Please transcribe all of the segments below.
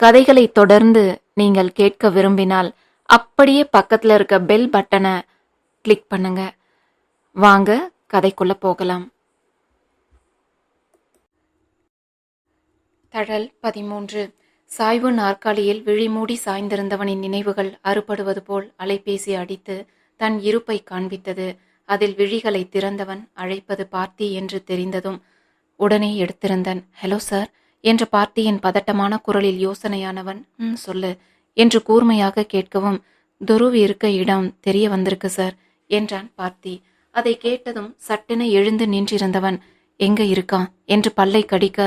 கதைகளை தொடர்ந்து நீங்கள் கேட்க விரும்பினால் அப்படியே பக்கத்தில் இருக்க பெல் பட்டனை கிளிக் பண்ணுங்க. வாங்க கதைக்குள்ள போகலாம். தழல் பதிமூன்று. சாய்வு நாற்காலியில் விழிமூடி சாய்ந்திருந்தவனின் நினைவுகள் அறுபடுவது போல் அலைபேசி அடித்து தன் இருப்பை காண்பித்தது. அதில் விழிகளை திறந்தவன் அழைப்பது பார்த்தி என்று தெரிந்ததும் உடனே எடுத்திருந்தன். ஹலோ சார் என்ற பார்த்தியின் பதட்டமான குரலில் யோசனையானவன் ம் சொல்லு என்று கூர்மையாக கேட்கவும் துருவி இருக்க இடம் தெரிய வந்திருக்கு சார் என்றான் பார்த்தி. அதை கேட்டதும் சட்டென எழுந்து நின்றிருந்தவன் எங்க இருக்கான்? என்று பல்லை கடிக்க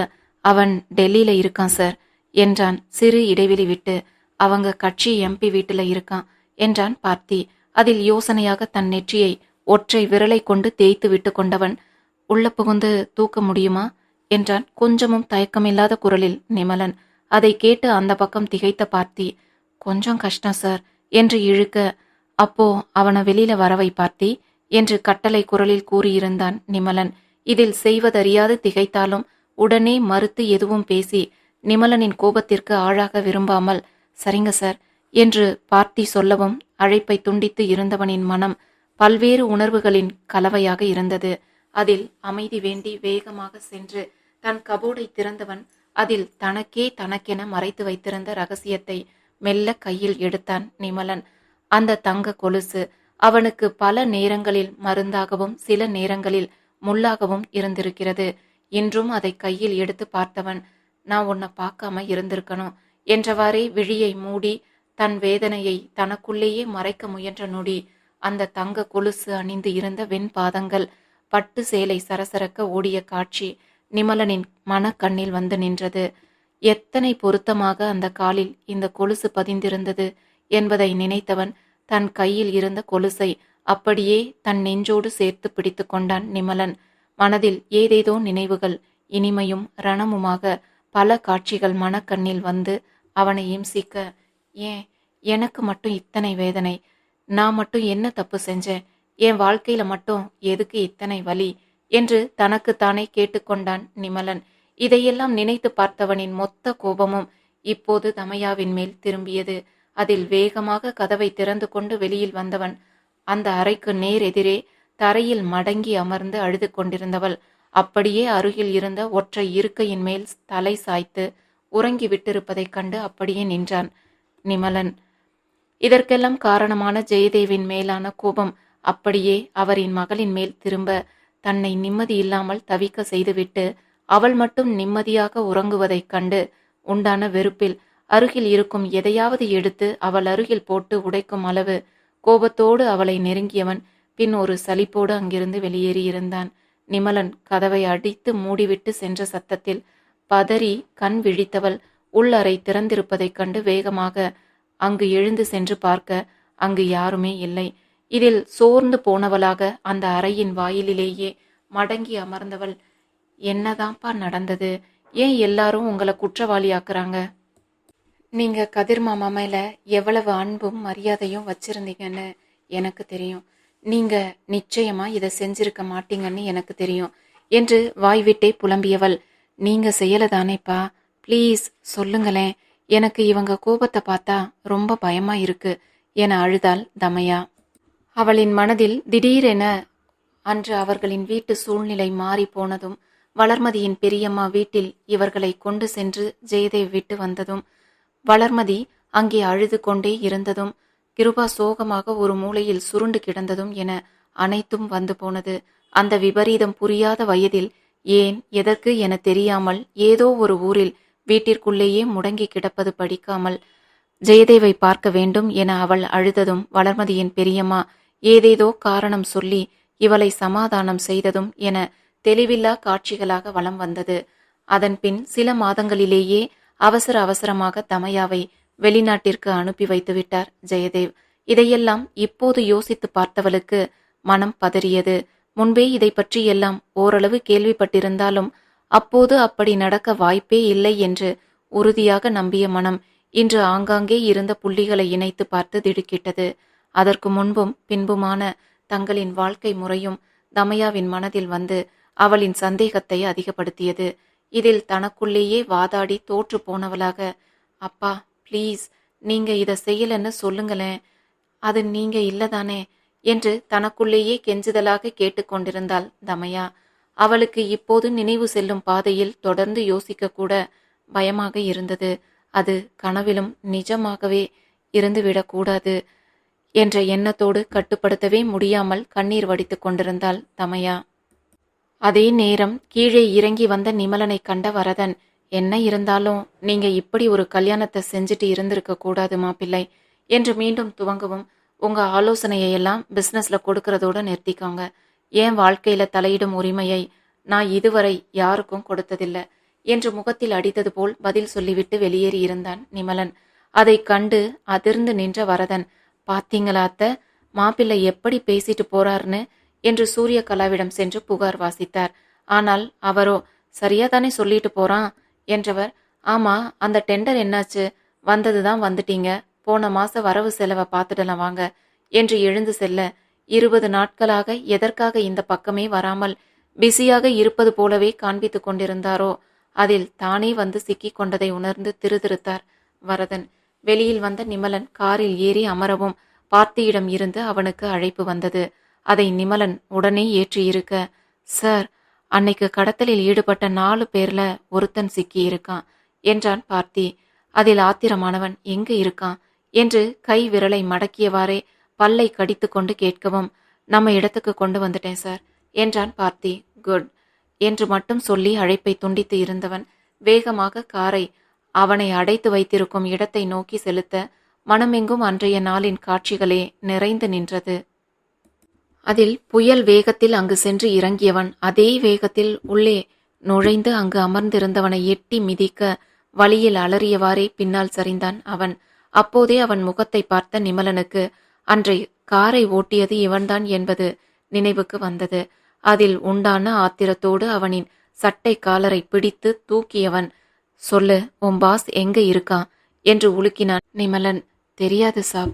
அவன் டெல்லியில இருக்கான் சார் என்றான் சிறு இடைவெளி விட்டு. அவங்க கட்சி எம்பி வீட்டுல இருக்கான் என்றான் பார்த்தி. அதில் யோசனையாக தன் நெற்றியை ஒற்றை விரலை கொண்டு தேய்த்து விட்டு கொண்டவன் உள்ள புகுந்து தூக்க முடியுமா? என்றான் கொஞ்சமும் தயக்கமில்லாத குரலில் நிமலன். அதை கேட்டு அந்த பக்கம் திகைத்த பார்த்தி கொஞ்சம் கஷ்டம் சார் என்று இழுக்க அப்போ அவனை வெளியில வரவை பார்த்தி என்று கட்டளை குரலில் கூறியிருந்தான் நிமலன். இதில் செய்வதறியாது திகைத்தாலும் உடனே மறுத்து எதுவும் பேசி நிமலனின் கோபத்திற்கு ஆழாக விரும்பாமல் சரிங்க சார் என்று பார்த்தி சொல்லவும் அழைப்பை துண்டித்து இருந்தவனின் மனம் பல்வேறு உணர்வுகளின் கலவையாக இருந்தது. அதில் அமைதி வேண்டி வேகமாக சென்று தன் கபோர்டை திறந்தவன் அதில் தனக்கே தனக்கென மறைத்து வைத்திருந்த ரகசியத்தை மெல்ல கையில் எடுத்தான் நிமலன். அந்த தங்க கொலுசு அவனுக்கு பல நேரங்களில் மருந்தாகவும் சில நேரங்களில் முள்ளாகவும் இருந்திருக்கிறது. இன்றும் அதை கையில் எடுத்து பார்த்தவன் நான் உன்னை பார்க்காம இருந்திருக்கணும் என்றவாறே விழியை மூடி தன் வேதனையை தனக்குள்ளேயே மறைக்க முயன்ற நொடி அந்த தங்க கொலுசு அணிந்து இருந்த வெண்பாதங்கள் பட்டு சேலை சரசரக்க ஓடிய காட்சி நிமலனின் மனக்கண்ணில் வந்து நின்றது. எத்தனை பொருத்தமாக அந்த காலில் இந்த கொலுசு பதிந்திருந்தது என்பதை நினைத்தவன் தன் கையில் இருந்த கொலுசை அப்படியே தன் நெஞ்சோடு சேர்த்து பிடித்து கொண்டான் நிமலன். மனதில் ஏதேதோ நினைவுகள் இனிமையும் ரணமுமாக பல காட்சிகள் மனக்கண்ணில் வந்து அவனை இம்சிக்க ஏன் எனக்கு மட்டும் இத்தனை வேதனை? நான் மட்டும் என்ன தப்பு செஞ்சேன்? என் வாழ்க்கையில மட்டும் எதுக்கு இத்தனை வலி? என்று தனக்குத்தானே கேட்டுக்கொண்டான் நிமலன். இதையெல்லாம் நினைத்து பார்த்தவனின் மொத்த கோபமும் இப்போது தமையாவின் மேல் திரும்பியது. அதில் வேகமாக கதவை திறந்து கொண்டு வெளியில் வந்தவன் அந்த அறைக்கு நேர் எதிரே தரையில் மடங்கி அமர்ந்து அழுது கொண்டிருந்தவள். அப்படியே அருகில் இருந்த ஒற்றை இருக்கையின் மேல் தலை சாய்த்து உறங்கி விட்டிருப்பதைக் கண்டு அப்படியே நின்றான் நிமலன். இதற்கெல்லாம் காரணமான ஜெயதேவின் மேலான கோபம் அப்படியே அவரின் மகளின் மேல் திரும்ப தன்னை நிம்மதி இல்லாமல் தவிக்க செய்துவிட்டு அவள் மட்டும் நிம்மதியாக உறங்குவதைக் கண்டு உண்டான வெறுப்பில் அருகில் இருக்கும் எதையாவது எடுத்து அவள் அருகில் போட்டு உடைக்கும் அளவு கோபத்தோடு அவளை நெருங்கியவன் பின் ஒரு சலிப்போடு அங்கிருந்து வெளியேறியிருந்தான். நிமலன் கதவை அடித்து மூடிவிட்டு சென்ற சத்தத்தில் பதறி கண் விழித்தவள் உள்ளறை திறந்திருப்பதைக் கண்டு வேகமாக அங்கு எழுந்து சென்று பார்க்க அங்கு யாருமே இல்லை. இதில் சோர்ந்து போனவளாக அந்த அறையின் வாயிலிலேயே மடங்கி அமர்ந்தவள். என்னதான்ப்பா நடந்தது? ஏன் எல்லாரும் உங்களை குற்றவாளியாக்குறாங்க? நீங்க கதிர் மாமா மேல எவ்வளவு அன்பும் மரியாதையும் வச்சிருந்தீங்கன்னு எனக்கு தெரியும். நீங்க நிச்சயமா இதை செஞ்சிருக்க மாட்டீங்கன்னு எனக்கு தெரியும் என்று வாய்விட்டே புலம்பியவள். நீங்க செய்யலதானேப்பா? ப்ளீஸ் சொல்லுங்களேன். எனக்கு இவங்க கோபத்தை பார்த்தா ரொம்ப பயமா இருக்கு என அழுதாள் தமையா. அவளின் மனதில் திடீரென அன்று அவர்களின் வீட்டு சூழ்நிலை மாறி போனதும் வளர்மதியின் பெரியம்மா வீட்டில் இவர்களை கொண்டு சென்று ஜெயதேவ் விட்டு வந்ததும் வளர்மதி அங்கே அழுது கொண்டே இருந்ததும் கிருபா சோகமாக ஒரு மூலையில் சுருண்டு கிடந்ததும் என அனைத்தும் வந்து போனது. அந்த விபரீதம் புரியாத வயதில் ஏன் எதற்கு என தெரியாமல் ஏதோ ஒரு ஊரில் வீட்டிற்குள்ளேயே முடங்கி கிடப்பது படிக்காமல் ஜெயதேவை பார்க்க வேண்டும் என அவள் அழுததும் வளர்மதியின் பெரியம்மா ஏதேதோ காரணம் சொல்லி இவளை சமாதானம் செய்ததும் என தெளிவில்லா காட்சிகளாக வலம் வந்தது. அதன்பின் சில மாதங்களிலேயே அவசர அவசரமாக தமையாவை வெளிநாட்டிற்கு அனுப்பி வைத்துவிட்டார் ஜெயதேவ். இதையெல்லாம் இப்போது யோசித்து பார்த்தவளுக்கு மனம் பதறியது. முன்பே இதை பற்றி எல்லாம் ஓரளவு கேள்விப்பட்டிருந்தாலும் அப்போது அப்படி நடக்க வாய்ப்பே இல்லை என்று உறுதியாக நம்பிய மனம் இன்று ஆங்காங்கே இருந்த புள்ளிகளை இணைத்து பார்த்து திடுக்கிட்டது. அதற்கு முன்பும் பின்புமான தங்களின் வாழ்க்கை முறையும் தமையாவின் மனதில் வந்து அவளின் சந்தேகத்தை அதிகப்படுத்தியது. இதில் தனக்குள்ளேயே வாதாடி தோற்று போனவளாக அப்பா ப்ளீஸ் நீங்க இதை செய்யலன்னு சொல்லுங்களேன். அது நீங்க இல்லதானே? என்று தனக்குள்ளேயே கெஞ்சுதலாக கேட்டுக்கொண்டிருந்தாள் தமையா. அவளுக்கு இப்போது நினைவு செல்லும் பாதையில் தொடர்ந்து யோசிக்க கூட பயமாக இருந்தது. அது கனவிலும் நிஜமாகவே இருந்துவிடக்கூடாது. என்ற எண்ணத்தோடு கட்டுப்படுத்தவே முடியாமல் கண்ணீர் வடித்துக் கொண்டிருந்தாள் தமயா. அதே நேரம் கீழே இறங்கி வந்த நிமலனை கண்ட வரதன் என்ன இருந்தாலும் நீங்க இப்படி ஒரு கல்யாணத்தை செஞ்சுட்டு இருந்திருக்க கூடாது மாப்பிள்ளை என்று மீண்டும் துவங்கவும் உங்க ஆலோசனையை எல்லாம் பிசினஸ்ல கொடுக்கறதோட நிறுத்திக்கோங்க. என் வாழ்க்கையில தலையிடும் உரிமையை நான் இதுவரை யாருக்கும் கொடுத்ததில்லை என்று முகத்தில் அடித்தது போல் பதில் சொல்லிவிட்டு வெளியேறி இருந்தான் நிமலன். அதை கண்டு அதிர்ந்து நின்ற வரதன் பாத்தீங்களா அத்த? மாப்பிள்ளை எப்படி பேசிட்டு போறாருன்னு? என்று சூரியகலாவிடம் சென்று புகார் வாசித்தார். ஆனால் அவரோ சரியா தானே சொல்லிட்டு போறான்? என்றவர் ஆமா அந்த டெண்டர் என்னாச்சு? வந்ததுதான் வந்துட்டீங்க. போன மாச வரவு செலவை பார்த்துடலாம் வாங்க என்று எழுந்து செல்ல. இருபது நாட்களாக எதற்காக இந்த பக்கமே வராமல் பிஸியாக இருப்பது போலவே காண்பித்துக் கொண்டிருந்தாரோ அதில் தானே வந்து சிக்கிக் கொண்டதை உணர்ந்து திருதிருத்தார் வரதன் வெளியில் வந்த நிமலன் காரில் ஏறி அமரவும் பார்த்தியிடம் இருந்து அவனுக்கு அழைப்பு வந்தது. அதை நிமலன் உடனே ஏற்றியிருக்க சார் அன்னைக்கு கடத்தலில் ஈடுபட்ட நாலு பேர்ல ஒருத்தன் சிக்கி இருக்கான் என்றான் பார்த்தி. அதில் ஆத்திரமானவன் எங்கு இருக்கான்? என்று கை விரலை மடக்கியவாறே பல்லை கடித்து கொண்டு கேட்கவும் நம்ம இடத்துக்கு கொண்டு வந்துட்டேன் சார் என்றான் பார்த்தி. குட் என்று மட்டும் சொல்லி அழைப்பை துண்டித்து இருந்தவன் வேகமாக காரை அவனை அடைத்து வைத்திருக்கும் இடத்தை நோக்கி செலுத்த மனமெங்கும் அன்றைய நாளின் காட்சிகளே நிறைந்து நின்றது. அதில் புயல் வேகத்தில் அங்கு சென்று இறங்கியவன் அதே வேகத்தில் உள்ளே நுழைந்து அங்கு அமர்ந்திருந்தவனை எட்டி மிதிக்க வழியில் அலறியவாறே பின்னால் சரிந்தான் அவன். அப்போதே அவன் முகத்தை பார்த்த நிமலனுக்கு அன்றை காரை ஓட்டியது இவன்தான் என்பது நினைவுக்கு வந்தது. அதில் உண்டான ஆத்திரத்தோடு அவனின் சட்டை காலரை பிடித்து தூக்கியவன் சொல்லு உன் பாஸ் எங்க இருக்கான் என்று உலுக்கினான். நிமலன் தெரியாது சாப்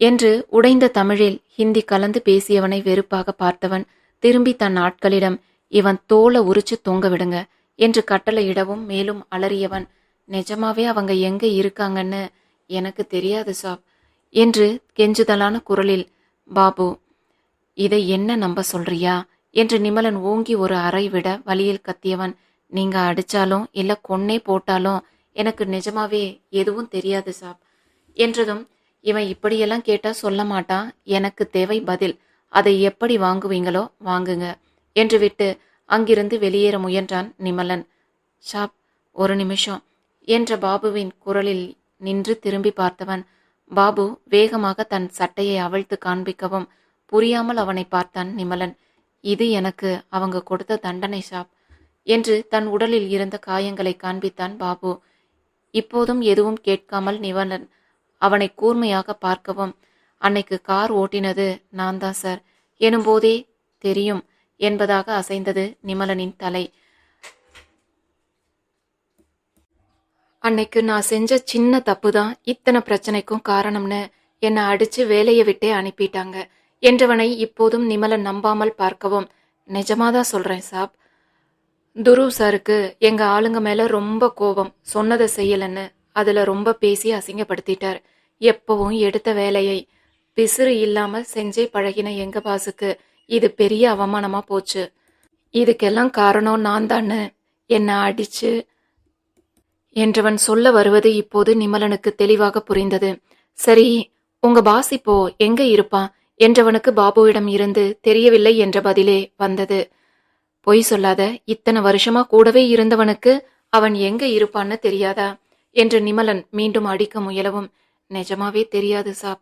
என்று உடைந்த தமிழில் ஹிந்தி கலந்து பேசியவனை வெறுப்பாக பார்த்தவன் திரும்பி தன் ஆட்களிடம் இவன் தோலை உரிச்சு தொங்க விடுங்க என்று கட்டளையிடவும் மேலும் அலறியவன் நிஜமாவே அவங்க எங்க இருக்காங்கன்னு எனக்கு தெரியாது சாப் என்று கெஞ்சுதலான குரலில் பாபு இதை என்ன நம்ப சொல்றியா என்று நிமலன் ஓங்கி ஒரு அறை விட வழியில் கத்தியவன் நீங்க அடிச்சாலும் இல்ல கொன்னே போட்டாலும் எனக்கு நிஜமாவே எதுவும் தெரியாது சாப். என்றதும் இவன் இப்படியெல்லாம் கேட்டா சொல்ல மாட்டான் எனக்கு தேவை பதில். அதை எப்படி வாங்குவீங்களோ வாங்குங்க என்று விட்டு அங்கிருந்து வெளியேற முயன்றான் நிமலன். ஷாப் ஒரு நிமிஷம் என்ற பாபுவின் குரலில் நின்று திரும்பி பார்த்தவன் பாபு வேகமாக தன் சட்டையை அவிழ்த்து காண்பிக்கவும் புரியாமல் அவனை பார்த்தான் நிமலன். இது எனக்கு அவங்க கொடுத்த தண்டனை ஷாப் என்று தன் உடலில் இருந்த காயங்களை காண்பித்தான் பாபு. இப்போதும் எதுவும் கேட்காமல் நிவனன் அவனை கூர்மையாக பார்க்கவும் அன்னைக்கு கார் ஓட்டினது நான் தான் சார். எனும்போதே தெரியும் என்பதாக அசைந்தது நிமலனின் தலை. அன்னைக்கு நான் செஞ்ச சின்ன தப்பு தான் இத்தனை பிரச்சனைக்கும் காரணம்னு என்னை அடிச்சு வேலையை விட்டே அனுப்பிட்டாங்க என்றவனை இப்போதும் நிமலன் நம்பாமல் பார்க்கவும். நிஜமாதான் சொல்றேன் சாப். துருவ் சாருக்கு எங்கள் ஆளுங்க மேலே ரொம்ப கோபம். சொன்னதை செய்யலைன்னு அதில் ரொம்ப பேசி அசிங்கப்படுத்திட்டார். எப்பவும் எடுத்த வேலையை. பிசிறு இல்லாமல் செஞ்சே பழகின எங்கள் பாசுக்கு இது பெரிய அவமானமாக போச்சு. இதுக்கெல்லாம் காரணம் நான் தானு. என்னை அடிச்சு என்றவன் சொல்ல வருவது இப்போது நிமலனுக்கு தெளிவாக புரிந்தது. சரி உங்க பாஸ் இப்போ எங்க இருப்பான்? என்றவனுக்கு பாபுவிடம் இருந்து தெரியவில்லை என்ற பதிலே வந்தது. பொய் சொல்லாத இத்தனை வருஷமா கூடவே இருந்தவனுக்கு அவன் எங்க இருப்பான்னு தெரியாதா? என்று நிமலன் மீண்டும் அடிக்க முயலவும். நிஜமாவே தெரியாது சாப்.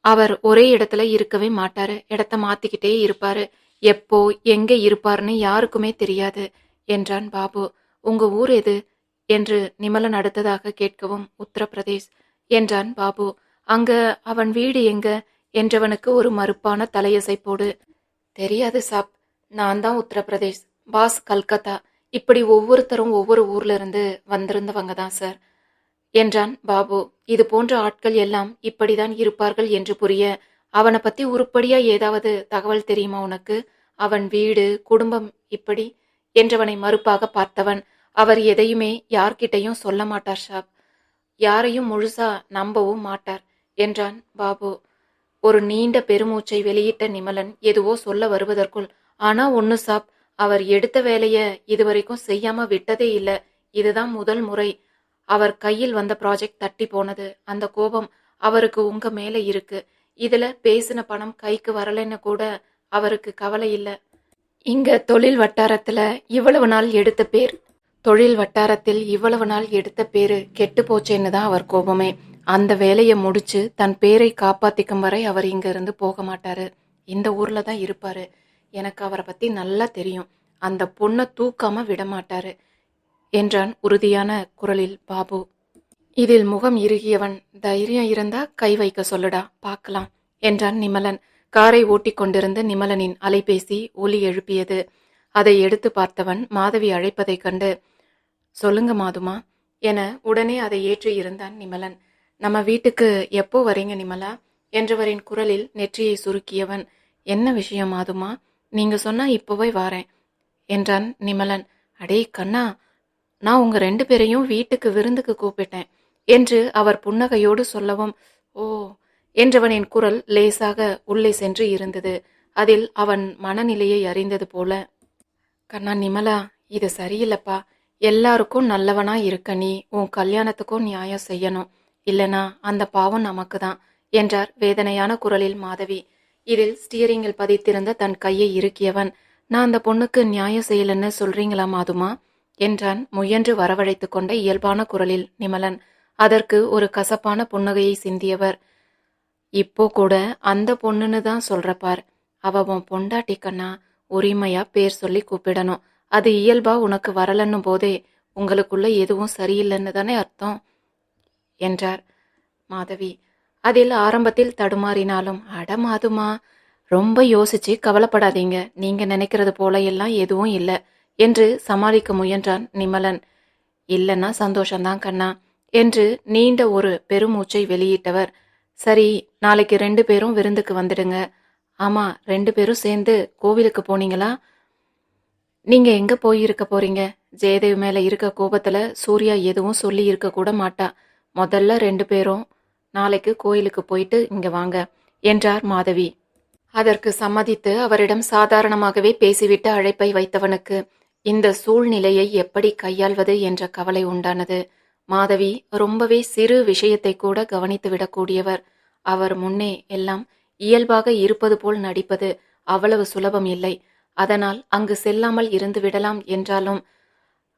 அவர் ஒரே இடத்துல இருக்கவே மாட்டாரு. இடத்த மாத்திக்கிட்டே இருப்பாரு. எப்போ எங்க இருப்பாருன்னு யாருக்குமே தெரியாது என்றான் பாபு. உங்க ஊர் எது? என்று நிமலன் அடுத்ததாக கேட்கவும் உத்தரப்பிரதேஷ் என்றான் பாபு. அங்க அவன் வீடு எங்க? என்றவனுக்கு ஒரு மறுப்பான தலையசைப்போடு தெரியாது சாப். நான் தான் உத்தரப்பிரதேஷ். பாஸ் கல்கத்தா. இப்படி ஒவ்வொருத்தரும் ஒவ்வொரு ஊர்ல இருந்து வந்திருந்தவங்க தான் சார். என்றான் பாபு. இது போன்ற ஆட்கள் எல்லாம் இப்படிதான் இருப்பார்கள் என்று புரிய அவனை பத்தி உருப்படியா ஏதாவது தகவல் தெரியுமா உனக்கு? அவன் வீடு குடும்பம் இப்படி? என்றவனை மறுப்பாக பார்த்தவன் அவர் எதையுமே யார்கிட்டையும் சொல்ல மாட்டார் ஷாப். யாரையும் முழுசா நம்பவும் மாட்டார் என்றான் பாபு. ஒரு நீண்ட பெருமூச்சை வெளியிட்ட நிமலன் எதுவோ சொல்ல வருவதற்குள் ஆனா ஒன்னு சாப் அவர் எடுத்த வேலைய இதுவரைக்கும் செய்யாம விட்டதே இல்ல. இதுதான் முதல் முறை. அவர் கையில் வந்த ப்ராஜெக்ட் தட்டி போனது. அந்த கோபம் அவருக்கு உங்க மேல இருக்கு. இதுல பேசின பணம் கைக்கு வரலைன்னு கூட அவருக்கு கவலை இல்ல. இங்க தொழில் வட்டாரத்துல இவ்வளவு நாள் எடுத்த பேர். தொழில் வட்டாரத்தில் இவ்வளவு நாள் எடுத்த பேரு கெட்டு போச்சேன்னு தான் அவர் கோபமே. அந்த வேலையை முடிச்சு தன் பேரை காப்பாத்திக்கும் வரை அவர் இங்க இருந்து போக மாட்டாரு. இந்த ஊர்ல தான் இருப்பாரு. எனக்கு அவரை பத்தி நல்லா தெரியும். அந்த பொண்ணை தூக்காம விடமாட்டாரு என்றான் உறுதியான குரலில் பாபு. இதில் முகம் இறுகியவன் தைரியம் இருந்தா கை வைக்க சொல்லுடா பார்க்கலாம் என்றான் நிமலன். காரை ஓட்டிக் கொண்டிருந்த நிமலனின் அலைபேசி ஒலி எழுப்பியது. அதை எடுத்து பார்த்தவன் மாதவி அழைப்பதைக் கண்டு சொல்லுங்க மாதுமா என உடனே அதை ஏற்றி இருந்தான் நிமலன். நம்ம வீட்டுக்கு எப்போ வரீங்க நிமலா? என்றவரின் குரலில் நெற்றியை சுருக்கியவன். என்ன விஷயம் மாதுமா? நீங்க சொன்னா இப்போவே வாரேன். என்றான் நிமலன். அடே கண்ணா நான் உங்க ரெண்டு பேரையும் வீட்டுக்கு விருந்துக்கு கூப்பிட்டேன் என்று அவர் புன்னகையோடு சொல்லவும் ஓ என்றவனின் குரல் லேசாக உள்ளே சென்று இருந்தது. அதில் அவன் மனநிலையை அறிந்தது போல கண்ணா நிமலா இது சரியில்லப்பா. எல்லாருக்கும் நல்லவனா இருக்க நீ உன் கல்யாணத்துக்கும் நியாயம் செய்யணும். இல்லனா அந்த பாவம் நமக்கு தான் என்றார் வேதனையான குரலில் மாதவி. இதில் ஸ்டியரிங்கில் பதித்திருந்த தன் கையை இறுக்கியவன் நான் அந்த பொண்ணுக்கு நியாயம் செய்யலன்னு சொல்றீங்களா மாதுமா? என்றான் முயன்று வரவழைத்து கொண்ட இயல்பான குரலில் நிமலன். அதற்கு ஒரு கசப்பான புன்னகையை சிந்தியவர். இப்போ கூட அந்த பொண்ணுன்னு தான் சொல்றப்பார் பார். அவ உன் பொண்டாட்டி கண்ணா உரிமையா பேர் சொல்லி கூப்பிடணும். அது இயல்பா உனக்கு வரலன்னும் போதே உங்களுக்குள்ள எதுவும் சரியில்லைன்னு தானே அர்த்தம்? என்றார். மாதவி அதில் ஆரம்பத்தில் தடுமாறினாலும் அடமாதுமா ரொம்ப யோசிச்சு கவலைப்படாதீங்க. நீங்க நினைக்கிறது போல எல்லாம் எதுவும் இல்லை என்று சமாளிக்க முயன்றான் நிமலன். இல்லைன்னா சந்தோஷம்தான் கண்ணா என்று நீண்ட ஒரு பெருமூச்சை வெளியிட்டவர். சரி நாளைக்கு ரெண்டு பேரும் விருந்துக்கு வந்துடுங்க. ஆமா ரெண்டு பேரும் சேர்ந்து கோவிலுக்கு போனீங்களா? நீங்க எங்க போய் இருக்க போறீங்க? ஜெயதேவ் மேல இருக்க கோபத்துல சூர்யா எதுவும் சொல்லி இருக்க கூட மாட்டா. முதல்ல ரெண்டு பேரும் நாளைக்கு கோயிலுக்கு போயிட்டு இங்க வாங்க என்றார் மாதவி. அதற்கு சம்மதித்து அவரிடம் சாதாரணமாகவே பேசிவிட்டு அழைப்பை வைத்தவனுக்கு இந்த சூழ்நிலையை எப்படி கையாள்வது என்ற கவலை உண்டானது. மாதவி ரொம்பவே சிறு விஷயத்தை கூட கவனித்து விடக்கூடியவர். அவர் முன்னே எல்லாம் இயல்பாக இருப்பது போல் நடிப்பது அவ்வளவு சுலபம் இல்லை. அதனால் அங்கு செல்லாமல் இருந்து விடலாம் என்றாலும்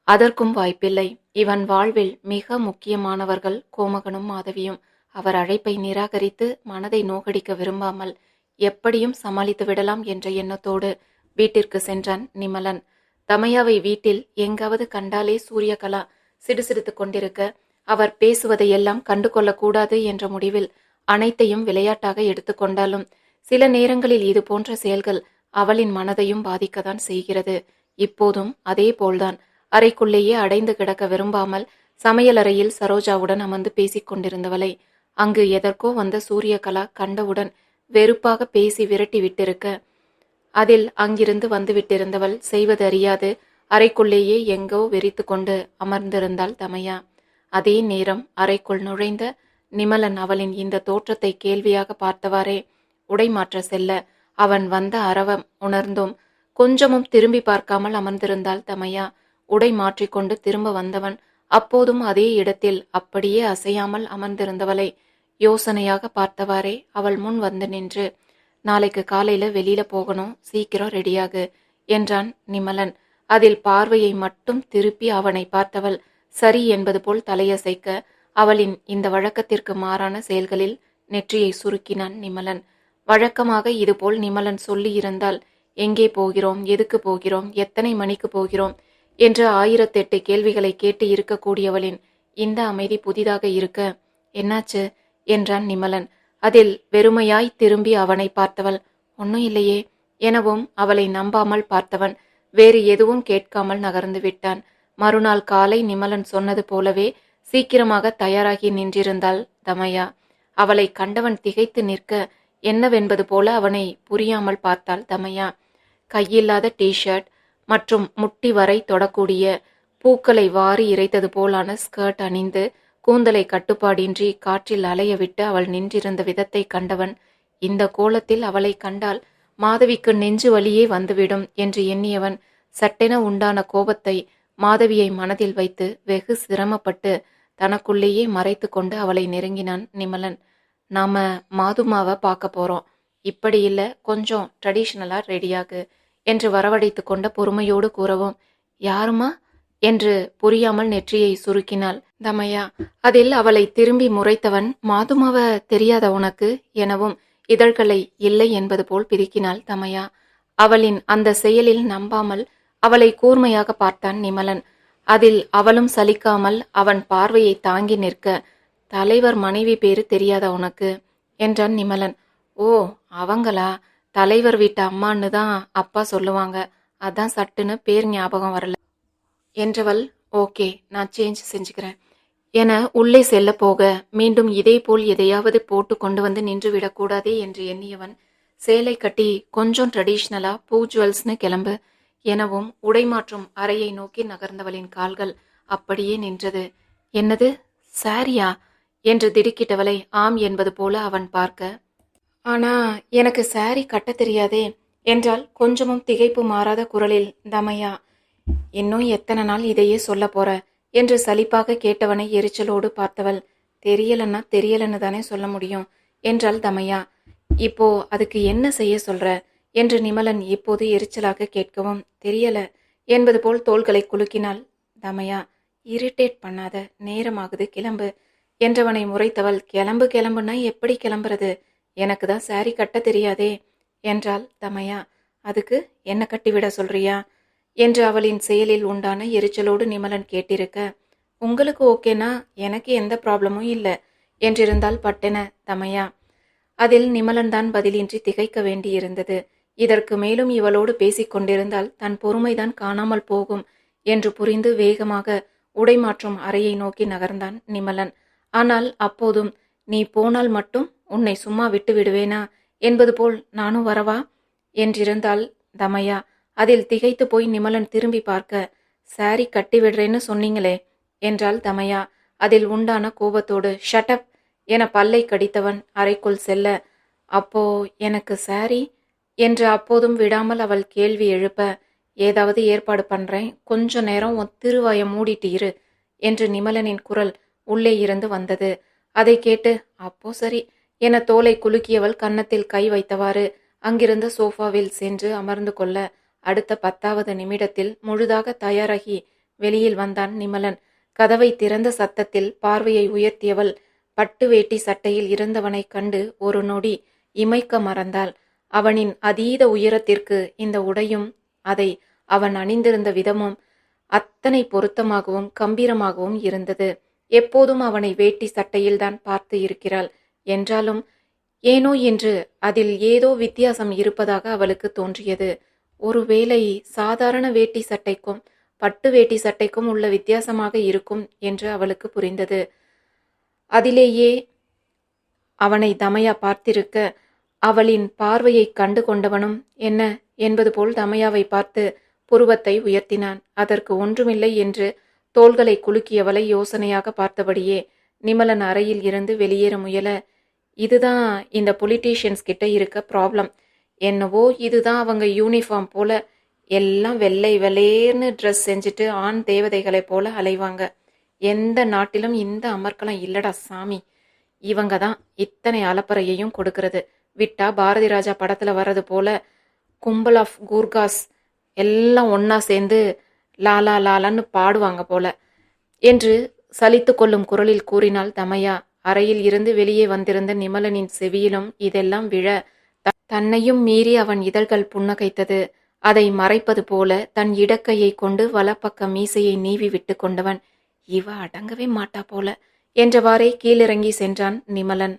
அதற்கும் வாய்ப்பில்லை. இவன் வாழ்வில் மிக முக்கியமானவர்கள் கோமகனும் மாதவியும். அவர் அழைப்பை நிராகரித்து மனதை நோகடிக்க விரும்பாமல் எப்படியும் சமாளித்து விடலாம் என்ற எண்ணத்தோடு வீட்டிற்கு சென்றான் நிமலன். தமையாவை வீட்டில் எங்காவது கண்டாலே சூரியகலா சிடுசிடுத்து கொண்டிருக்க அவர் பேசுவதையெல்லாம் கண்டு கொள்ளக்கூடாது என்ற முடிவில் அனைத்தையும் விளையாட்டாக எடுத்துக்கொண்டாலும் சில நேரங்களில் இது போன்ற செயல்கள் அவளின் மனதையும் பாதிக்கத்தான் செய்கிறது. இப்போதும் அதே போல்தான். அறைக்குள்ளேயே அடைந்து கிடக்க விரும்பாமல் சமையலறையில் சரோஜாவுடன் அமர்ந்து பேசிக் கொண்டிருந்தவளை அங்கு எதற்கோ வந்த சூரியகலா கண்டவுடன் வெறுப்பாக பேசி விரட்டி விட்டிருக்க. அதில் அங்கிருந்து வந்துவிட்டிருந்தவள் செய்வதறியாது அறைக்குள்ளேயே எங்கோ வெறித்து கொண்டு அமர்ந்திருந்தாள் தமையா. அதே நேரம் அறைக்குள் நுழைந்த நிமலன் அவளின் இந்த தோற்றத்தை கேள்வியாக பார்த்தவாறே உடை மாற்ற செல்ல அவன் வந்த அரவம் உணர்ந்தும். கொஞ்சமும் திரும்பி பார்க்காமல் அமர்ந்திருந்தாள் தமையா. உடை மாற்றிக்கொண்டு திரும்ப வந்தவன் அப்போதும் அதே இடத்தில் அப்படியே அசையாமல் அமர்ந்திருந்தவளை யோசனையாக பார்த்தவாறே அவள் முன் வந்து நின்று நாளைக்கு காலையில வெளியில போகணும் சீக்கிரம் ரெடியாகு என்றான் நிமலன். அதில் பார்வையை மட்டும் திருப்பி அவனை பார்த்தவள் சரி என்பது போல் தலையசைக்க அவளின் இந்த வழக்கத்திற்கு மாறான செயல்களில் நெற்றியை சுருக்கினான் நிமலன். வழக்கமாக இதுபோல் நிமலன் சொல்லி இருந்தால் எங்கே போகிறோம் எதுக்கு போகிறோம் எத்தனை மணிக்கு போகிறோம்? என்று ஆயிரத்தெட்டு கேள்விகளை கேட்டு இருக்கக்கூடியவளின் இந்த அமைதி புதிதாக இருக்க என்னாச்சு? என்றான் நிமலன். அதில் வெறுமையாய் திரும்பி அவனை பார்த்தவள் ஒன்னும் இல்லையே எனவும் அவளை நம்பாமல் பார்த்தவன் வேறு எதுவும் கேட்காமல் நகர்ந்து விட்டான். மறுநாள் காலை நிமலன் சொன்னது போலவே சீக்கிரமாக தயாராகி நின்றிருந்தாள் தமையா. அவளை கண்டவன் திகைத்து நிற்க என்னவென்பது போல அவனை புரியாமல் பார்த்தாள் தமையா. கையில்லாத டிஷர்ட் மற்றும் முட்டி வரை தொடக்கூடிய பூக்களை வாரி இறைத்தது போலான ஸ்கர்ட் அணிந்து கூந்தலை கட்டுப்பாடின்றி காற்றில் அலையவிட்டு அவள் நின்றிருந்த விதத்தை கண்டவன் இந்த கோலத்தில் அவளை கண்டால் மாதவிக்கு நெஞ்சு வலியே வந்துவிடும் என்று எண்ணியவன் சட்டென உண்டான கோபத்தை மாதவியை மனதில் வைத்து வெகு சிரமப்பட்டு தனக்குள்ளேயே மறைத்து கொண்டு அவளை நெருங்கினான் நிமலன். நாம மாதுமாவை பார்க்க போறோம். இப்படி இல்ல கொஞ்சம் ட்ரெடிஷ்னலா ரெடியாகு என்று வரவழைத்து கொண்ட பொறுமையோடு கூறவும் யாருமா என்று புரியாமல் நெற்றியை சுருக்கினாள். தமையா அதில் அவளை திரும்பி முறைத்தவன் மாதுமாவ தெரியாத உனக்கு எனவும் இதழ்களை இல்லை என்பது போல் பிரிக்கினாள் தமயா. அவளின் அந்த செயலில் நம்பாமல் அவளை கூர்மையாக பார்த்தான் நிமலன். அதில் அவளும் சலிக்காமல் அவன் பார்வையை தாங்கி நிற்க தலைவர் மனைவி பேரு தெரியாத உனக்கு என்றான் நிமலன். ஓ அவங்களா? தலைவர் வீட்டு அம்மான்னு தான் அப்பா சொல்லுவாங்க. அதான் சட்டுன்னு பேர் ஞாபகம் வரல. என்றவள் ஓகே நான் சேஞ்ச் செஞ்சுக்கிறேன். என உள்ளே செல்ல போக மீண்டும் இதேபோல் எதையாவது போட்டு கொண்டு வந்து நின்றுவிடக்கூடாதே என்று எண்ணியவன் சேலை கட்டி கொஞ்சம் ட்ரெடிஷ்னலா பூ ஜுவல்ஸ்னு கிளம்பு எனவும் உடைமாற்றும் அறையை நோக்கி நகர்ந்தவளின் கால்கள் அப்படியே நின்றது. என்னது? சாரியா? என்று திடுக்கிட்டவளை ஆம் என்பது போல அவன் பார்க்க. ஆனா எனக்கு சாரி கட்ட தெரியாதே என்றால் கொஞ்சமும் திகைப்பு மாறாத குரலில் தமையா இன்னும் எத்தனை நாள் இதையே சொல்ல போற? என்று சலிப்பாக கேட்டவனை எரிச்சலோடு பார்த்தவள் தெரியலன்னா தெரியலன்னு தானே சொல்ல முடியும் என்றாள் தமையா. இப்போ அதுக்கு என்ன செய்ய சொல்ற? என்று நிமலன் இப்போது எரிச்சலாக கேட்கவும் தெரியல என்பது போல் தோள்களை குலுக்கினாள் தமையா. இரிட்டேட் பண்ணாத நேரமாகுது கிளம்பு என்றவனை முறைத்தவள் கிளம்பு கிளம்புனா எப்படி கிளம்புறது? எனக்கு தான் சாரி கட்ட தெரியாதே என்றாள் தமையா. அதுக்கு என்ன கட்டிவிட சொல்றியா? என்று அவளின் செயலில் உண்டான எரிச்சலோடு நிமலன் கேட்டிருக்க உங்களுக்கு ஓகேனா? எனக்கு எந்த ப்ராப்ளமும் இல்லை என்றிருந்தால் பட்டென தமையா. அதில் நிமலன் தான் பதிலின்றி திகைக்க வேண்டியிருந்தது. இதற்கு மேலும் இவளோடு பேசிக் கொண்டிருந்தால் தன் பொறுமைதான் காணாமல் போகும் என்று புரிந்து வேகமாக உடைமாற்றும் அறையை நோக்கி நகர்ந்தான் நிமலன். ஆனால் அப்போதும் நீ போனால் மட்டும் உன்னை சும்மா விட்டு விடுவேனா? என்பது போல் நானும் வரவா? என்றிருந்தாள் தமையா. அதில் திகைத்து போய் நிமலன் திரும்பி பார்க்க சாரி கட்டி விடுறேன்னு சொன்னீங்களே என்றாள் தமையா. அதில் உண்டான கோபத்தோடு ஷட்டப் என பல்லை கடித்தவன் அறைக்குள் செல்ல அப்போ எனக்கு சாரி? என்று அப்போதும் விடாமல் அவள் கேள்வி எழுப்ப ஏதாவது ஏற்பாடு பண்றேன். கொஞ்ச நேரம் உன் திருவாய மூடிட்டு இரு என்று நிமலனின் குரல் உள்ளே இருந்து வந்தது. அதை கேட்டு அப்போ சரி என தோலை குலுக்கியவள் கன்னத்தில் கை வைத்தவாறு அங்கிருந்த சோஃபாவில் சென்று அமர்ந்து கொள்ள அடுத்த பத்தாவது நிமிடத்தில் முழுதாக தயாராகி வெளியில் வந்தான் நிமலன். கதவை திறந்த சத்தத்தில் பார்வையை உயர்த்தியவள் பட்டு வேட்டி சட்டையில் இருந்தவனைக் கண்டு ஒரு நொடி இமைக்க மறந்தாள். அவனின் அதீத உயரத்திற்கு இந்த உடையும் அதை அவன் அணிந்திருந்த விதமும் அத்தனை பொருத்தமாகவும் கம்பீரமாகவும் இருந்தது. எப்போதும் அவனை வேட்டி சட்டையில்தான் பார்த்து இருக்கிறாள். என்றாலும் ஏனோ என்று அதில் ஏதோ வித்தியாசம் இருப்பதாக அவளுக்கு தோன்றியது. ஒருவேளை சாதாரண வேட்டி சட்டைக்கும் பட்டு வேட்டி சட்டைக்கும் உள்ள வித்தியாசமாக இருக்கும் என்று அவளுக்கு புரிந்தது. அதிலேயே அவனை தமையா பார்த்திருக்க அவளின் பார்வையை கண்டு கொண்டவனும் என்ன என்பது போல் தமையாவை பார்த்து புருவத்தை உயர்த்தினான். அதற்கு ஒன்றுமில்லை என்று தோள்களை குலுக்கியவளை யோசனையாக பார்த்தபடியே நிமலன் அறையில் இருந்து வெளியேற முயல இதுதான் இந்த பொலிட்டீஷியன்ஸ் கிட்ட இருக்க ப்ராப்ளம். என்னவோ இதுதான் அவங்க யூனிஃபார்ம் போல எல்லாம் வெள்ளை வெளேர்னு ட்ரெஸ் செஞ்சுட்டு ஆண் தேவதைகளை போல அலைவாங்க. எந்த நாட்டிலும் இந்த அமர்க்கலம் இல்லடா சாமி. இவங்க தான் இத்தனை அலப்பறையையும் கொடுக்கறது. விட்டா பாரதி ராஜா படத்தில் வர்றது போல கும்பல் ஆஃப் கூர்காஸ் எல்லாம் ஒன்றா சேர்ந்து லாலா லாலான்னு பாடுவாங்க போல. என்று சலித்து கொள்ளும் குரலில் கூறினாள் தமையா அறையில் இருந்து வெளியே வந்திருந்த நிமலனின் செவியிலும் இதெல்லாம் விழ தன்னையும் மீறி அவன் இதழ்கள் புன்னகைத்தது. அதை மறைப்பது போல தன் இடக்கையை கொண்டு வலப்பக்க மீசையை நீவி விட்டு கொண்டவன். இவ அடங்கவே மாட்டா போல என்றவாறே கீழிறங்கி சென்றான் நிமலன்.